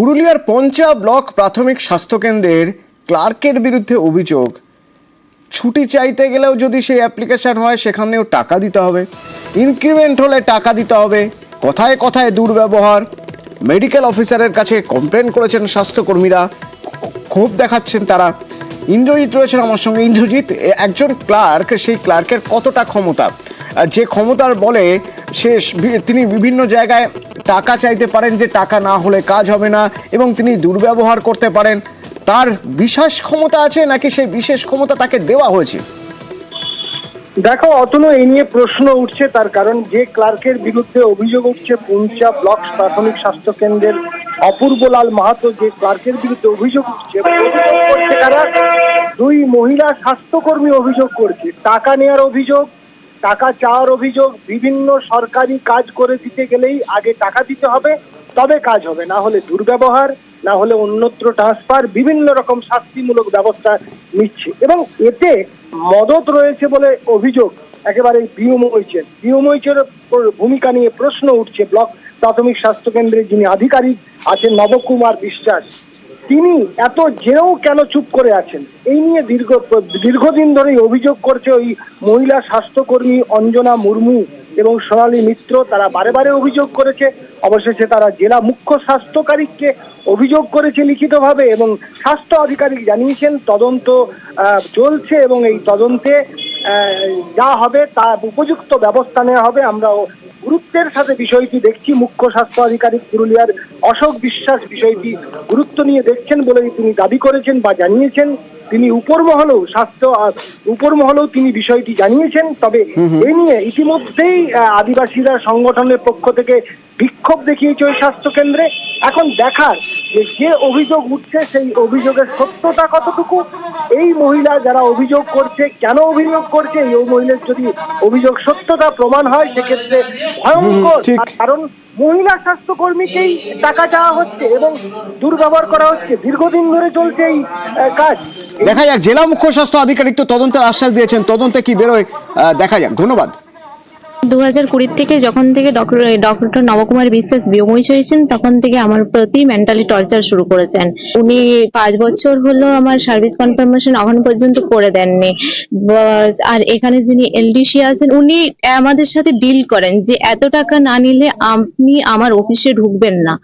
পুরুলিয়ার পঞ্চা ব্লক প্রাথমিক স্বাস্থ্যকেন্দ্রের ক্লার্কের বিরুদ্ধে অভিযোগ। ছুটি চাইতে গেলেও যদি সেই অ্যাপ্লিকেশন হয়, সেখানেও টাকা দিতে হবে। ইনক্রিমেন্ট হলে টাকা দিতে হবে। কথায় কথায় দুর্ব্যবহার। মেডিকেল অফিসারের কাছে কমপ্লেন করেছেন স্বাস্থ্যকর্মীরা। ক্ষোভ দেখাচ্ছেন তারা। ইন্দ্রজিৎ রয়েছেন আমার সঙ্গে। ইন্দ্রজিৎ একজন ক্লার্ক, সেই ক্লার্কের কতটা ক্ষমতা? যে ক্ষমতার বলে সে তিনি বিভিন্ন জায়গায় টাকা চাইতে পারেন যে টাকা না হলে কাজ হবে না এবং তিনি দুর্ব্যবহার করতে পারেন। তার বিশেষ ক্ষমতা আছে নাকি সেই বিশেষ ক্ষমতা তাকে দেওয়া হয়েছে? দেখো, অতনু, এই নিয়ে প্রশ্ন উঠছে। তার কারণ যে ক্লার্কের বিরুদ্ধে অভিযোগ উঠছে, পুঞ্চা ব্লক প্রাথমিক স্বাস্থ্য কেন্দ্রের অপূর্বলাল মাহাতো যে ক্লার্কের বিরুদ্ধে অভিযোগ উঠছে তারা দুই মহিলা স্বাস্থ্যকর্মী অভিযোগ করছে। টাকা নেওয়ার অভিযোগ টাকা চাওয়ার অভিযোগ বিভিন্ন সরকারি কাজ করে দিতে গেলেই আগে টাকা দিতে হবে, তবে কাজ হবে। না হলে দুর্ব্যবহার, না হলে অন্যত্র ট্রান্সফার বিভিন্ন রকম শাস্তিমূলক ব্যবস্থা নিচ্ছে। এবং এতে মদত রয়েছে বলে অভিযোগ একেবারে বিয়মইছেন বিয়মইচের ভূমিকা নিয়ে প্রশ্ন উঠছে ব্লক প্রাথমিক স্বাস্থ্য কেন্দ্রে যিনি আধিকারিক আছেন নবকুমার বিশ্বাস। তিনি এত জেরেও কেন চুপ করে আছেন? এই নিয়ে দীর্ঘ, দীর্ঘদিন ধরেই অভিযোগ করছে ওই মহিলা স্বাস্থ্যকর্মী অঞ্জনা মুর্মু এবং সোনালী মিত্র। তারা বারে বারে অভিযোগ করেছে। অবশেষে তারা জেলা মুখ্য স্বাস্থ্যকারীকে অভিযোগ করেছে লিখিতভাবে এবং স্বাস্থ্য আধিকারিক জানিয়েছেন তদন্ত চলছে এবং এই তদন্তে যা হবে তার উপযুক্ত ব্যবস্থা নেওয়া হবে। আমরা গুরুত্বের সাথে বিষয়টি দেখছি। মুখ্য স্বাস্থ্য আধিকারিক পুরুলিয়ার অশোক বিশ্বাস বিষয়টি গুরুত্ব নিয়ে দেখছেন বলে তিনি দাবি করেছেন বা জানিয়েছেন। তিনি উপর মহলেও স্বাস্থ্য উপর মহলেও তিনি বিষয়টি জানিয়েছেন। তবে এ নিয়ে ইতিমধ্যেই আদিবাসীরা সংগঠনের পক্ষ থেকে বিক্ষোভ দেখিয়েছে ওই স্বাস্থ্য কেন্দ্রে। এখন দেখার যে যে অভিযোগ উঠছে সেই অভিযোগের সত্যতা কতটুকু? এই মহিলা যারা অভিযোগ করছে কেন অভিযোগ করছে? এই মহিলার যদি অভিযোগ সত্যতা প্রমাণ হয় সেক্ষেত্রে ভয়ঙ্কর। কারণ মহিলা স্বাস্থ্যকর্মীকেই টাকা চাওয়া হচ্ছে এবং দুর্ব্যবহার করা হচ্ছে। দীর্ঘদিন ধরে চলছে এই কাজ। দেখা যাক জেলা মুখ্য স্বাস্থ্য আধিকারিক তো তদন্তের আশ্বাস দিয়েছেন। তদন্তে কি বেরোয় দেখা যাক। ধন্যবাদ। দু হাজার কুড়ির থেকে যখন থেকে ডক্টর ডক্টর নবকুমার বিশ্বাস বিয়ময়ী হয়েছেন তখন থেকে আমার প্রতি মেন্টালি টর্চার শুরু করেছেন। উনি পাঁচ বছর হলো আমার সার্ভিস কনফার্মেশন এখন পর্যন্ত করে দেননি। আর এখানে যিনি এলডিসি আছেন উনি আমাদের সাথে ডিল করেন যে এত টাকা না নিলে আপনি আমার অফিসে ঢুকবেন না।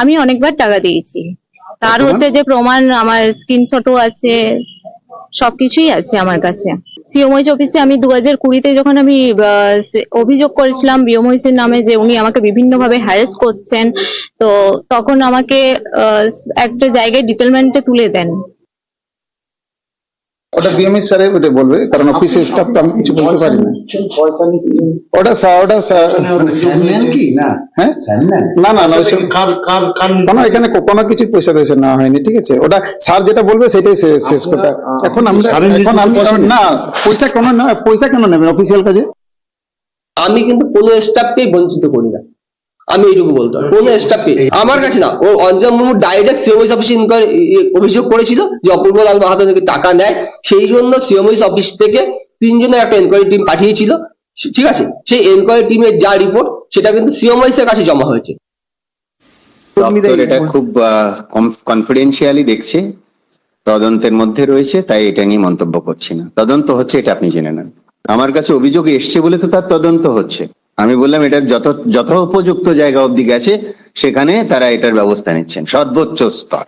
আমি অনেকবার টাকা দিয়েছি। তার হচ্ছে যে প্রমাণ আমার স্ক্রিনশটও আছে সবকিছুই আছে আমার কাছে। সিওমইচ অফিসে আমি দু হাজার কুড়িতে যখন আমি অভিযোগ করেছিলাম বিওমহিসের নামে যে উনি আমাকে বিভিন্নভাবে হ্যারেস করছেন, তো তখন আমাকে একটা জায়গায় ডিটেলমেন্টে তুলে দেন। ওটা বিএমএস স্যারে ওটা বলবে কারণ অফিসের স্টাফ তো আমি কিছু বলতে পারি না। ওটা স্যার ওটা স্যার। না। হ্যাঁ? না না না কোনো এখানে কোনো কিছু পয়সা দিয়েছে না হয়নি ঠিক আছে? ওটা স্যার যেটা বলবে সেটাই শেষ শেষ কথা। এখন আমরা এখন আমি না পয়সা কেন না পয়সা কেন নেবেন অফিসিয়াল কাজে? আমি কিন্তু কোনো স্টাফকেই বঞ্চিত করি না। আমি এইটুকু বলতে পারি কোনো স্টাফকে আমার কাছে না ও অঞ্জন মুর্মু ডাইরেক্ট সিএমএস অফিসে ইনকোয়ারি অভিযোগ করেছিল যে অপূর্ব লাল মাহাতো নাকি টাকা নেয়। সেই জন্য সিএমএস অফিস থেকে তিনজনের একটা এনকোয়ারি টিম পাঠিয়েছিল। ঠিক আছে? সেই এনকোয়ারি টিমের যা রিপোর্ট সেটা কিন্তু সিএমএস এর কাছে জমা হয়েছে। এটা খুব কনফিডেন্সিয়ালি দেখছে। তদন্তের মধ্যে রয়েছে তাই এটা নিয়ে মন্তব্য করছি না। তদন্ত হচ্ছে এটা আপনি জেনে নেন। আমার কাছে অভিযোগ এসছে বলে তো তার তদন্ত হচ্ছে। আমি বললাম, এটার যত উপযুক্ত জায়গা অব্দি গেছে, সেখানে তারা এটার ব্যবস্থা নিচ্ছেন। সর্বোচ্চ স্তর।